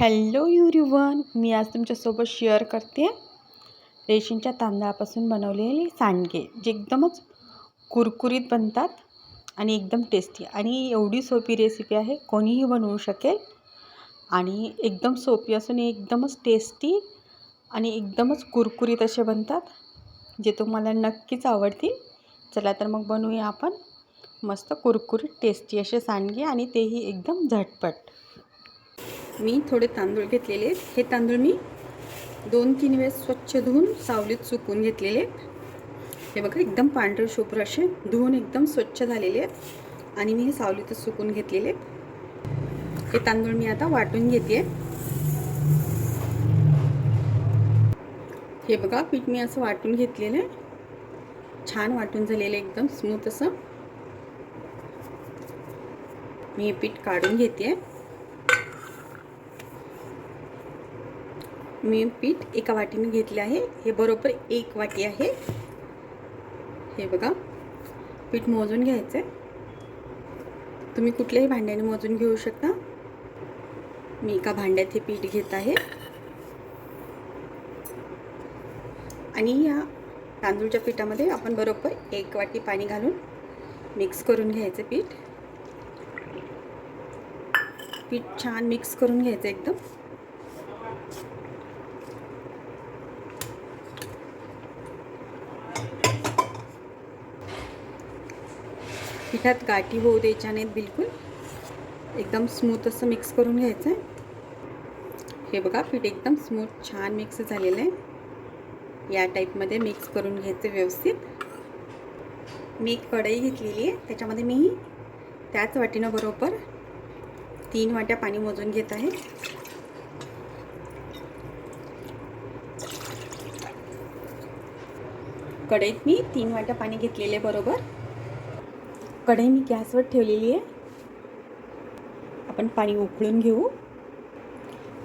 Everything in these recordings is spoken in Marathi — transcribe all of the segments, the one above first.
हॅलो युरिवन मी आज तुमच्यासोबत शेअर करते रेशीमच्या तांदळापासून बनवलेले सांडगे जे एकदमच कुरकुरीत बनतात आणि एकदम टेस्टी आणि एवढी सोपी रेसिपी आहे कोणीही बनवू शकेल. आणि एकदम सोपी असून एकदमच टेस्टी आणि एकदमच कुरकुरीत असे बनतात जे तुम्हाला नक्कीच आवडतील. चला तर मग बनवूया आपण. मस्त कुरकुरीत टेस्टी असे सांडगे आणि तेही एकदम झटपट. मी थोडे तांदूळ घेतलेले आहेत. हे तांदूळ मी दोन तीन वेळेस स्वच्छ धुवून सावलीत सुकून घेतलेले आहेत. हे बघा एकदम पांढरे शुभ्र असे धुवून एकदम स्वच्छ झालेले आहेत आणि मी हे सावलीतच सुकून घेतलेले आहेत. हे तांदूळ मी आता वाटून घेते. हे बघा पीठ मी असं वाटून घेतलेलं. आहे छान वाटून झालेलं एकदम स्मूथ असं. मी हे पीठ काढून घेते. मी पीठ एका वाटीने घेतले आहे. हे बरोबर एक वाटी आहे. हे बघा. पीठ मोजून घ्यायचं आहे तुम्ही कुठल्याही भांड्याने मोजून घेऊ शकता. मी एका भांड्यात हे पीठ घेत आहे. आणि या तांदूळच्या पिठामध्ये आपण बरोबर एक वाटी पाणी घालून मिक्स करून घ्यायचं पीठ. पीठ छान मिक्स करून घ्यायचं एकदम. पिठात गाठी होऊ द्यायच्या नाहीत बिलकुल एकदम स्मूथ असं मिक्स करून घ्यायचं आहे हे बघा पीठ एकदम स्मूथ छान मिक्स झालेलं आहे या टाईपमध्ये मिक्स करून घ्यायचं व्यवस्थित. मी एक कढई घेतलेली आहे त्याच्यामध्ये मी त्याच वाटीनं बरोबर तीन वाट्या पाणी मोजून घेत आहे. कढईत मी तीन वाट्या पाणी घेतलेले बरोबर. कढई मी गॅसवर ठेवलेली आहे. आपण पाणी उकळून घेऊ.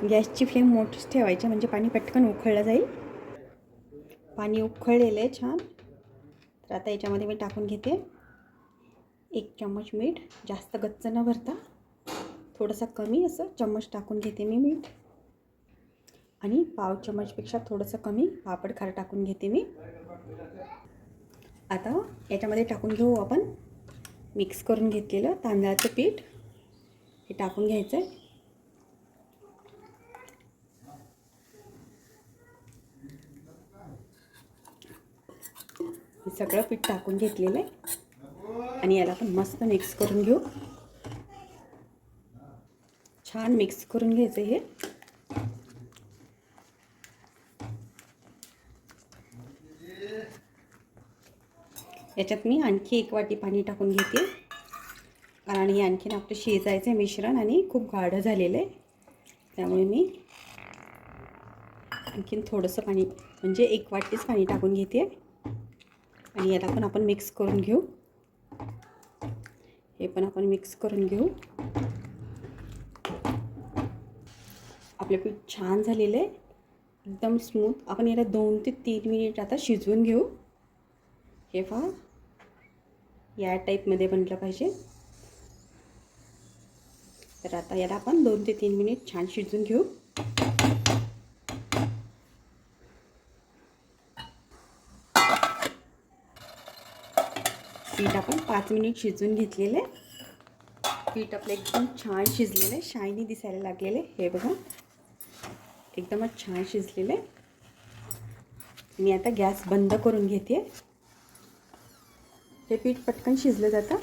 गॅसची फ्लेम मोठीच ठेवायची म्हणजे पाणी पटकन उखळलं जाईल. पाणी उकळलेलं आहे छान. तर आता याच्यामध्ये मी टाकून घेते. एक चम्मच मीठ जास्त गच्च न भरता. थोडंसं कमी असं चम्मच टाकून घेते मी मीठ. आणि पाव चम्मचपेक्षा थोडंसं कमी पापड खार टाकून घेते मी. आता याच्यामध्ये टाकून घेऊ आपण. मिक्स करून घेतलेलं तांदळाचं पीठ. हे टाकून घ्यायचं आहे हे सगळं पीठ टाकून घेतलेलं आहे. आणि याला आपण मस्त मिक्स करून घेऊ. छान मिक्स करून घ्यायचं हे. याच्यात मी आणखी एक वाटी पाणी टाकून घेते. कारण हे आणखीन आपलं शिजायचं आहे मिश्रण आणि खूप गाढं झालेलं आहे. त्यामुळे मी आणखीन थोडंसं पाणी म्हणजे एक वाटीच पाणी टाकून घेते. आणि याला पण आपण मिक्स करून घेऊ. हे पण आपण मिक्स करून घेऊ. आपलं पीठ छान झालेलं आहे. एकदम स्मूथ. आपण याला दोन ते तीन मिनिट आता शिजवून घेऊ. हे पहा. या टाईपमध्ये बनलं पाहिजे. तर आता याला आपण दोन ते तीन मिनिट छान शिजवून घेऊ. पीठ आपण पाच मिनिट शिजवून घेतलेले पीठ आपलं एकदम छान शिजलेलं आहे. शायनी दिसायला लागलेले हे बघा. एकदमच छान शिजलेले मी आता गॅस बंद करून घेते. हे पीठ पटकन शिजलं जातं.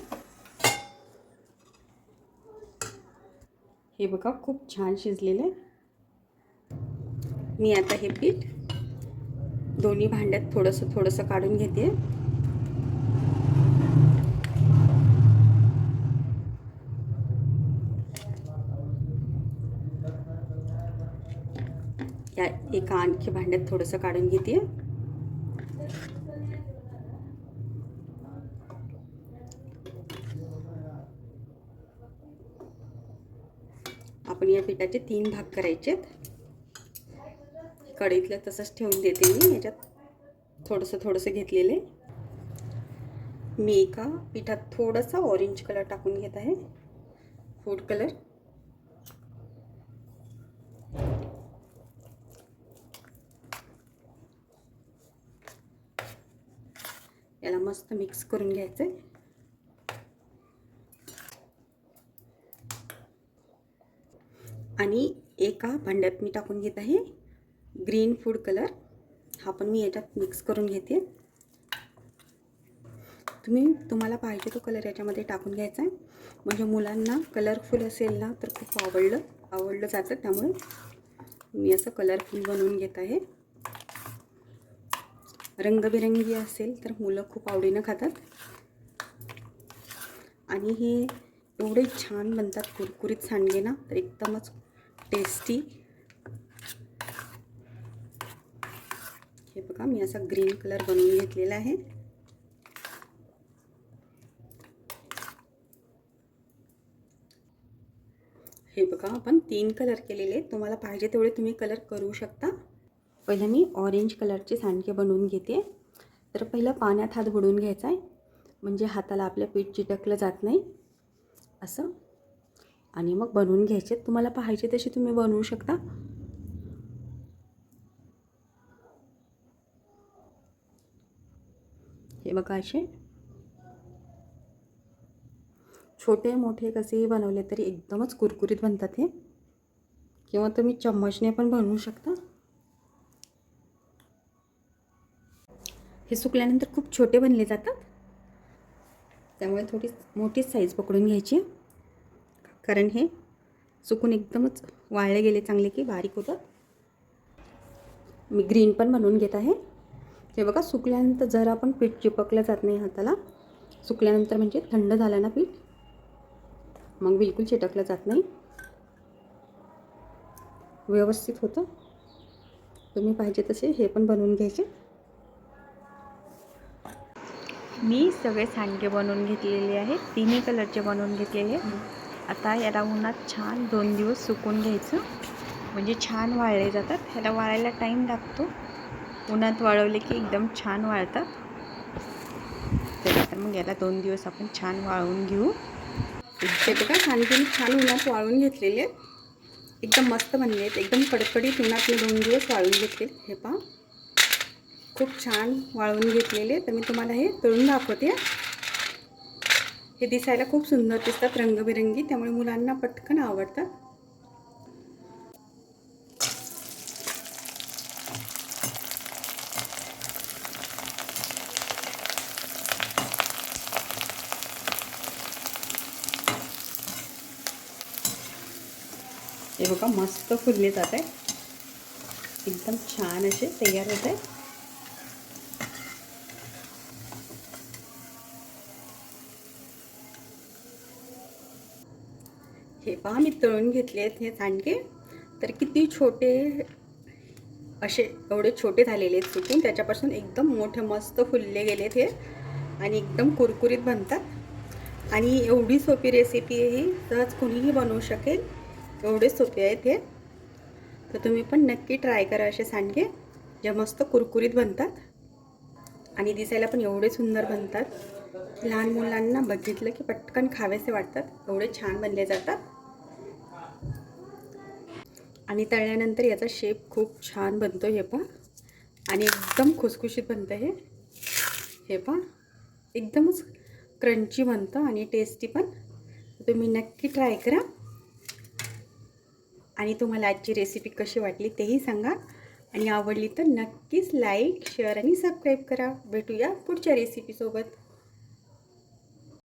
हे बघा खूप छान शिजलेलं आहे. मी आता हे पीठ दोन्ही भांड्यात थोडंसं थोडंसं काढून घेते. या एका आणखी भांड्यात थोडंसं काढून घेते. आपण या पिठाचे तीन भाग करायचे आहेत कढईतलं तसंच ठेवून देते मी याच्यात थोडंसं थोडंसं घेतलेले. मी एका पिठात थोडासा ऑरेंज कलर टाकून घेत आहे. फूड कलर याला मस्त मिक्स करून घ्यायचं आहे आणि एका भांड्यात मी टाकून घेत आहे ग्रीन फूड कलर. हा पण मी याच्यात मिक्स करून घेते. तुम्ही तुम्हाला पाहिजे तो कलर याच्यामध्ये टाकून घ्यायचा आहे. म्हणजे मुलांना कलरफुल असेल ना तर खूप आवडलं आवडलं जातं. त्यामुळे मी असं कलरफुल बनवून घेत आहे. रंगबिरंगी असेल तर मुलं खूप आवडीनं खातात. आणि हे एवढे छान बनतात कुरकुरीत सांडगे ना तर एकदमच टेस्टी हे बघा मी असा ग्रीन कलर बनवून घेतलेला आहे. हे बघा आपण तीन कलर केलेले तुम्हाला पाहिजे तेवढे तुम्ही कलर करू शकता. पहिलं मी ऑरेंज कलरचे सांडके बनवून घेते. तर पहिलं पाण्यात हात बुडून घ्यायचा आहे. म्हणजे हाताला आपल्या पीठ चिटकलं जात नाही. असं. आणि मग बनवून घ्यायचे. तुम्हाला पाहिजे तसे तुम्ही बनवू शकता. हे बघा असे. छोटे मोठे कसेही बनवले तरी एकदमच कुरकुरीत बनतात हे. किंवा तुम्ही चम्मचने पण बनवू शकता. हे सुकल्यानंतर खूप छोटे बनले जातात. त्यामुळे थोडी मोठीच साईज पकडून घ्यायची. कारण हे चुकून एकदमच वाळले गेले चांगले की बारीक होतात मी ग्रीन पण बनवून घेत आहे. हे बघा सुकल्यानंतर जरा पण पीठ चिपकलं जात नाही हाताला सुकल्यानंतर म्हणजे थंड झालं ना पीठ मग बिलकुल चिटकलं जात नाही. व्यवस्थित होतं. तुम्ही पाहिजे तसे हे पण बनवून घ्यायचे. मी सगळे सांडगे बनवून घेतलेले आहेत तिन्ही कलरचे बनवून घेतलेले आता याला उन्हात छान दोन दिवस सुकून घ्यायचं. म्हणजे छान वाळले जातात. ह्याला वाळायला टाईम लागतो. उन्हात वाळवले की एकदम छान वाळतात. तर मग याला दोन दिवस आपण छान वाळवून घेऊ. ते बघा सांडगे छान उन्हात वाळवून घेतलेले. आहेत एकदम मस्त बनले आहेत. एकदम कडकडीत उन्हात मी दोन दिवस वाळून घेतले. हे पहा. खूप छान वाळवून घेतलेले. तर मी तुम्हाला हे तळून दाखवते. हे दिसायला खूप सुंदर दिसतात रंगबिरंगी त्यामुळे मुलांना पटकन आवडतात. हे बघा मस्त फुलले जात आहे एकदम छान असे तयार होत आहे हे पहा मी तळून घेतले आहेत हे सांडगे. तर किती छोटे असे एवढे छोटे झालेले आहेत सुकून. त्याच्यापासून एकदम मोठे मस्त फुलले गेलेत हे. आणि एकदम कुरकुरीत बनतात. आणि एवढी सोपी रेसिपी आहे ही सहज कुणीही बनवू शकेल. एवढे सोपे आहेत हे. तर तुम्ही पण नक्की ट्राय करा असे सांडगे जे मस्त कुरकुरीत बनतात. आणि दिसायला पण एवढे सुंदर बनतात. लहान मुलांना बघितलं की पटकन खावेसे वाटतात. एवढे छान बनले जातात. आणि तळल्यानंतर याचा शेप खूप छान बनतो हे पहा आणि एकदम खुसखुशीत बनतं हे. हे पहा एकदमच क्रंची बनतं आणि टेस्टी पण. तुम्ही नक्की ट्राय करा. आणि तुम्हाला आजची रेसिपी कशी वाटली तेही सांगा. आणि आवडली तर नक्कीच लाईक शेअर आणि सबस्क्राईब करा. भेटूया पुढच्या रेसिपीसोबत